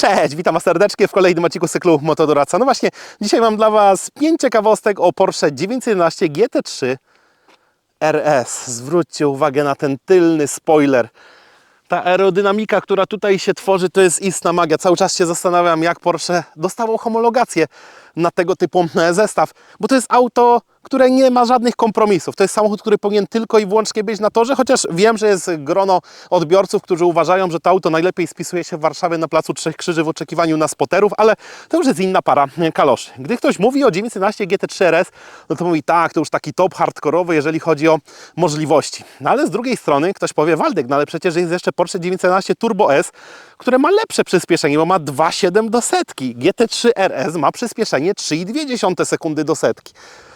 Cześć, witam Was serdecznie w kolejnym odcinku cyklu Motodoradca. No właśnie, dzisiaj mam dla Was pięć ciekawostek o Porsche 911 GT3 RS. Zwróćcie uwagę na ten tylny spoiler. Ta aerodynamika, która tutaj się tworzy, to jest istna magia. Cały czas się zastanawiam, jak Porsche dostało homologację na tego typu zestaw, bo to jest auto, które nie ma żadnych kompromisów. To jest samochód, który powinien tylko i wyłącznie być na torze, chociaż wiem, że jest grono odbiorców, którzy uważają, że to auto najlepiej spisuje się w Warszawie na Placu Trzech Krzyży w oczekiwaniu na spoterów, ale to już jest inna para kaloszy. Gdy ktoś mówi o 911 GT3 RS, no to mówi tak, to już taki top hardkorowy, jeżeli chodzi o możliwości. No ale z drugiej strony ktoś powie, Waldek, no ale przecież jest jeszcze Porsche 911 Turbo S, które ma lepsze przyspieszenie, bo ma 2,7 do setki. GT3 RS ma przyspieszenie 3,2 sekundy do setki.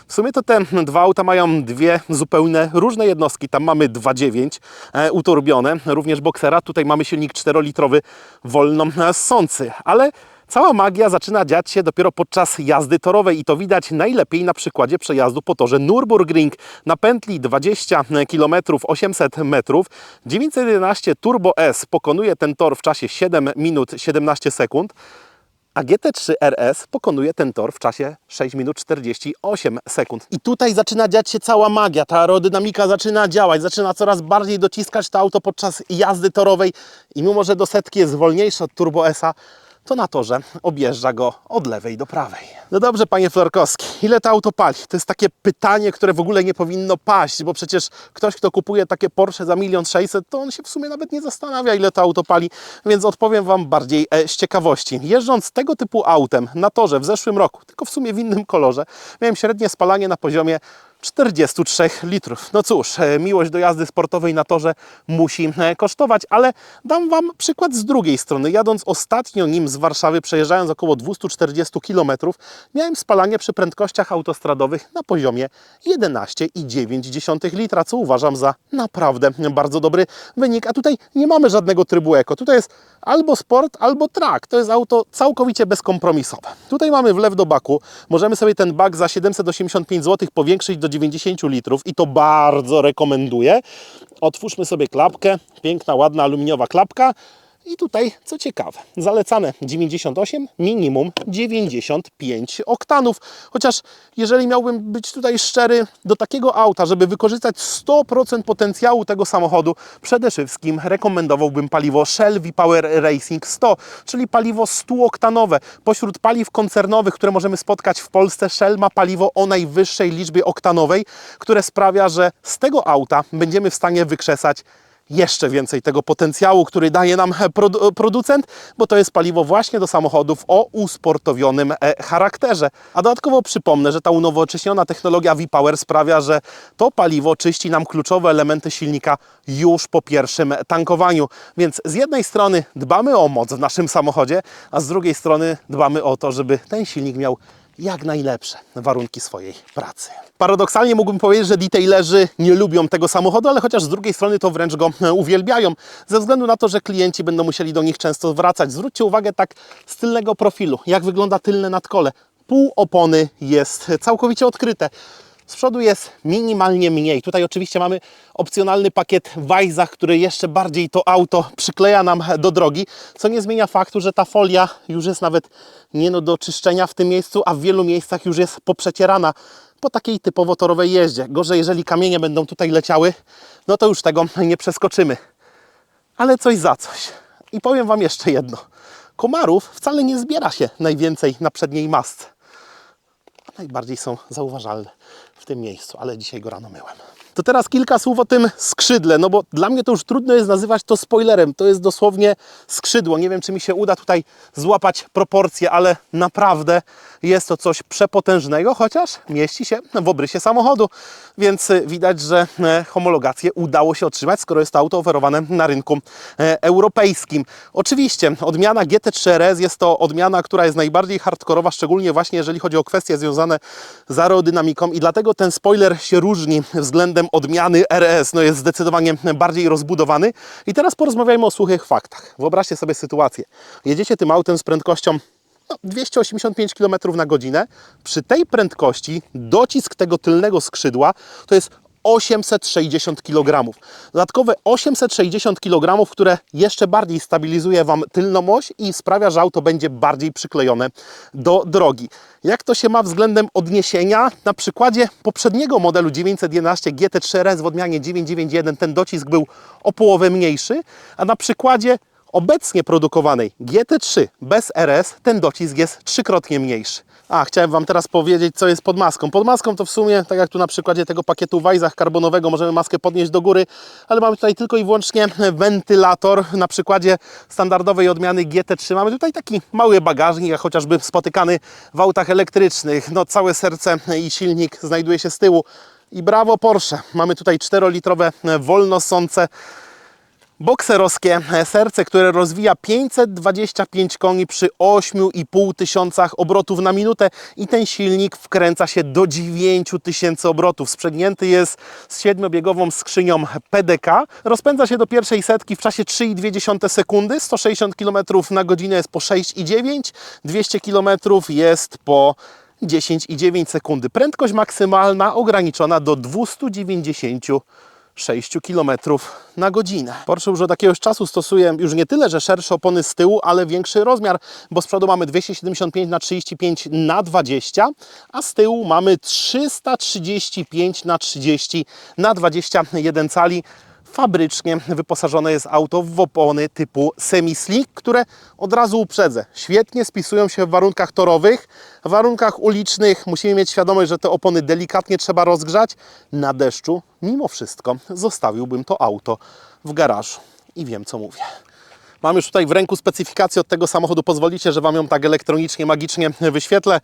W sumie to te dwa auta mają dwie zupełnie różne jednostki. Tam mamy 2.9 e, uturbione, również boksera. Tutaj mamy silnik 4-litrowy wolno e, ssący, ale Cała magia zaczyna dziać się dopiero podczas jazdy torowej i to widać najlepiej na przykładzie przejazdu po torze Nürburgring na pętli 20 km 800 metrów. 911 Turbo S pokonuje ten tor w czasie 7 minut 17 sekund. A GT3 RS pokonuje ten tor w czasie 6 minut 48 sekund. I tutaj zaczyna dziać się cała magia. Ta aerodynamika zaczyna działać, zaczyna coraz bardziej dociskać to auto podczas jazdy torowej. I mimo, że do setki jest wolniejsze od Turbo S-a, to na torze objeżdża go od lewej do prawej. No dobrze, panie Florkowski, ile to auto pali? To jest takie pytanie, które w ogóle nie powinno paść, bo przecież ktoś, kto kupuje takie Porsche za milion sześćset, to on się w sumie nawet nie zastanawia, ile to auto pali, więc odpowiem Wam bardziej e, z ciekawości. Jeżdżąc tego typu autem na torze w zeszłym roku, tylko w sumie w innym kolorze, miałem średnie spalanie na poziomie 43 litrów. No cóż, e, miłość do jazdy sportowej na torze musi e, kosztować, ale dam Wam przykład z drugiej strony. Jadąc ostatnio nim z Warszawy, przejeżdżając około 240 km, miałem spalanie przy prędkościach autostradowych na poziomie 11,9 litra, co uważam za naprawdę bardzo dobry wynik. A tutaj nie mamy żadnego trybu eko. Tutaj jest albo sport, albo track. To jest auto całkowicie bezkompromisowe. Tutaj mamy wlew do baku. Możemy sobie ten bak za 785 zł powiększyć do 90 litrów i to bardzo rekomenduję. Otwórzmy sobie klapkę. Piękna, ładna aluminiowa klapka. I tutaj, co ciekawe, zalecane 98, minimum 95 oktanów. Chociaż, jeżeli miałbym być tutaj szczery, do takiego auta, żeby wykorzystać 100% potencjału tego samochodu, przede wszystkim rekomendowałbym paliwo Shell V-Power Racing 100, czyli paliwo 100-oktanowe. Pośród paliw koncernowych, które możemy spotkać w Polsce, Shell ma paliwo o najwyższej liczbie oktanowej, które sprawia, że z tego auta będziemy w stanie wykrzesać jeszcze więcej tego potencjału, który daje nam produ producent, bo to jest paliwo właśnie do samochodów o usportowionym e, charakterze. A dodatkowo przypomnę, że ta unowocześniona technologia V-Power sprawia, że to paliwo czyści nam kluczowe elementy silnika już po pierwszym tankowaniu. Więc z jednej strony dbamy o moc w naszym samochodzie, a z drugiej strony dbamy o to, żeby ten silnik miał jak najlepsze warunki swojej pracy. Paradoksalnie mógłbym powiedzieć, że detailerzy nie lubią tego samochodu, ale chociaż z drugiej strony to wręcz go e, uwielbiają, ze względu na to, że klienci będą musieli do nich często wracać. Zwróćcie uwagę tak z tylnego profilu, jak wygląda tylne nadkole. Pół opony jest całkowicie odkryte. Z przodu jest minimalnie mniej. Tutaj oczywiście mamy opcjonalny pakiet Wajzach, który jeszcze bardziej to auto przykleja nam do drogi, co nie zmienia faktu, że ta folia już jest nawet nie no do czyszczenia w tym miejscu, a w wielu miejscach już jest poprzecierana po takiej typowo torowej jeździe. Gorzej, jeżeli kamienie będą tutaj leciały, no to już tego nie przeskoczymy. Ale coś za coś. I powiem Wam jeszcze jedno. Komarów wcale nie zbiera się najwięcej na przedniej masce. Najbardziej są zauważalne w tym miejscu, ale dzisiaj go rano myłem. To teraz kilka słów o tym skrzydle, no bo dla mnie to już trudno jest nazywać to spoilerem. To jest dosłownie skrzydło. Nie wiem, czy mi się uda tutaj złapać proporcje, ale naprawdę jest to coś przepotężnego, chociaż mieści się w obrysie samochodu. Więc y, widać, że e, homologację udało się otrzymać, skoro jest to auto oferowane na rynku e, europejskim. Oczywiście odmiana GT3 RS jest to odmiana, która jest najbardziej hardkorowa, szczególnie właśnie jeżeli chodzi o kwestie związane z aerodynamiką i dlatego ten spoiler się różni względem odmiany RS. No jest zdecydowanie bardziej rozbudowany. I teraz porozmawiajmy o suchych faktach. Wyobraźcie sobie sytuację. Jedziecie tym autem z prędkością no, 285 km na godzinę. Przy tej prędkości docisk tego tylnego skrzydła to jest 860 kg. Dodatkowe 860 kg, które jeszcze bardziej stabilizuje Wam tylną oś i sprawia, że auto będzie bardziej przyklejone do drogi. Jak to się ma względem odniesienia? Na przykładzie poprzedniego modelu 911 GT3 RS w odmianie 991 ten docisk był o połowę mniejszy, a na przykładzie obecnie produkowanej GT3 bez RS ten docisk jest trzykrotnie mniejszy. A, chciałem Wam teraz powiedzieć, co jest pod maską. Pod maską to w sumie, tak jak tu na przykładzie tego pakietu Wajzach karbonowego, możemy maskę podnieść do góry, ale mamy tutaj tylko i wyłącznie wentylator. Na przykładzie standardowej odmiany GT3 mamy tutaj taki mały bagażnik, jak chociażby spotykany w autach elektrycznych. No, całe serce i silnik znajduje się z tyłu. I brawo Porsche, mamy tutaj 4-litrowe wolnosące bokserowskie serce, które rozwija 525 koni przy 8,5 tysiącach obrotów na minutę i ten silnik wkręca się do 9000 obrotów. Sprzęgnięty jest z siedmiobiegową skrzynią PDK. Rozpędza się do pierwszej setki w czasie 3,2 sekundy. 160 km na godzinę jest po 6,9, 200 km jest po 10,9 sekundy. Prędkość maksymalna ograniczona do 290 6 km na godzinę. Porsche już od jakiegoś czasu stosuje już nie tyle, że szersze opony z tyłu, ale większy rozmiar, bo z przodu mamy 275 na 35 na 20, a z tyłu mamy 335 na 30 na 21 cali. Fabrycznie wyposażone jest auto w opony typu semi-slick, które od razu uprzedzę, świetnie spisują się w warunkach torowych. W warunkach ulicznych musimy mieć świadomość, że te opony delikatnie trzeba rozgrzać. Na deszczu, mimo wszystko, zostawiłbym to auto w garażu i wiem, co mówię. Mam już tutaj w ręku specyfikację od tego samochodu. Pozwolicie, że Wam ją tak elektronicznie, magicznie wyświetlę.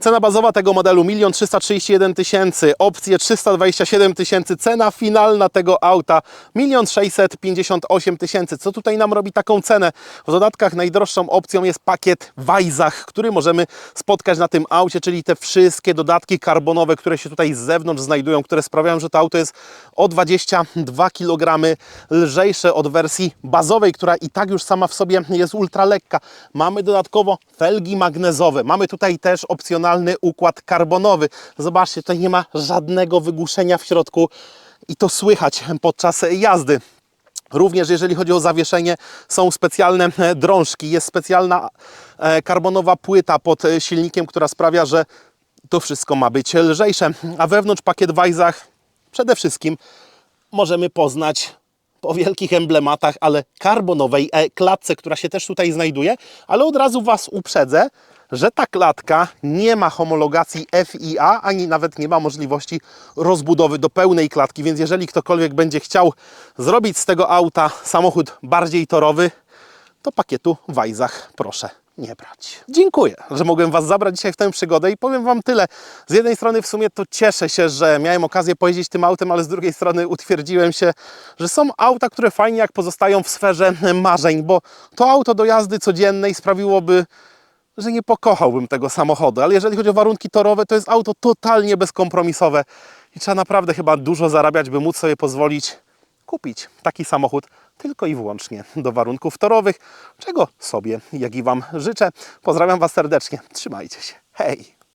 Cena bazowa tego modelu 1 331 tysięcy, opcje 327 tysięcy, cena finalna tego auta 1 658 tysięcy. Co tutaj nam robi taką cenę? W dodatkach najdroższą opcją jest pakiet Wajzach, który możemy spotkać na tym aucie, czyli te wszystkie dodatki karbonowe, które się tutaj z zewnątrz znajdują, które sprawiają, że to auto jest o 22 kg lżejsze od wersji bazowej, która i tak już sama w sobie jest ultra lekka. Mamy dodatkowo felgi magnezowe. Mamy tutaj też opcjonalny układ karbonowy. Zobaczcie, tutaj nie ma żadnego wygłuszenia w środku i to słychać podczas jazdy. Również jeżeli chodzi o zawieszenie, są specjalne drążki, jest specjalna e, karbonowa płyta pod silnikiem, która sprawia, że to wszystko ma być lżejsze. A wewnątrz pakiet Wajzach przede wszystkim możemy poznać po wielkich emblematach, ale karbonowej e, klatce, która się też tutaj znajduje, ale od razu Was uprzedzę, że ta klatka nie ma homologacji FIA, ani nawet nie ma możliwości rozbudowy do pełnej klatki, więc jeżeli ktokolwiek będzie chciał zrobić z tego auta samochód bardziej torowy, to pakietu Wajzach proszę nie brać. Dziękuję, że mogłem Was zabrać dzisiaj w tę przygodę i powiem Wam tyle. Z jednej strony w sumie to cieszę się, że miałem okazję pojeździć tym autem, ale z drugiej strony utwierdziłem się, że są auta, które fajnie jak pozostają w sferze marzeń, bo to auto do jazdy codziennej sprawiłoby że nie pokochałbym tego samochodu, ale jeżeli chodzi o warunki torowe, to jest auto totalnie bezkompromisowe i trzeba naprawdę chyba dużo zarabiać, by móc sobie pozwolić kupić taki samochód tylko i wyłącznie do warunków torowych, czego sobie, jak i Wam życzę. Pozdrawiam Was serdecznie, trzymajcie się, hej!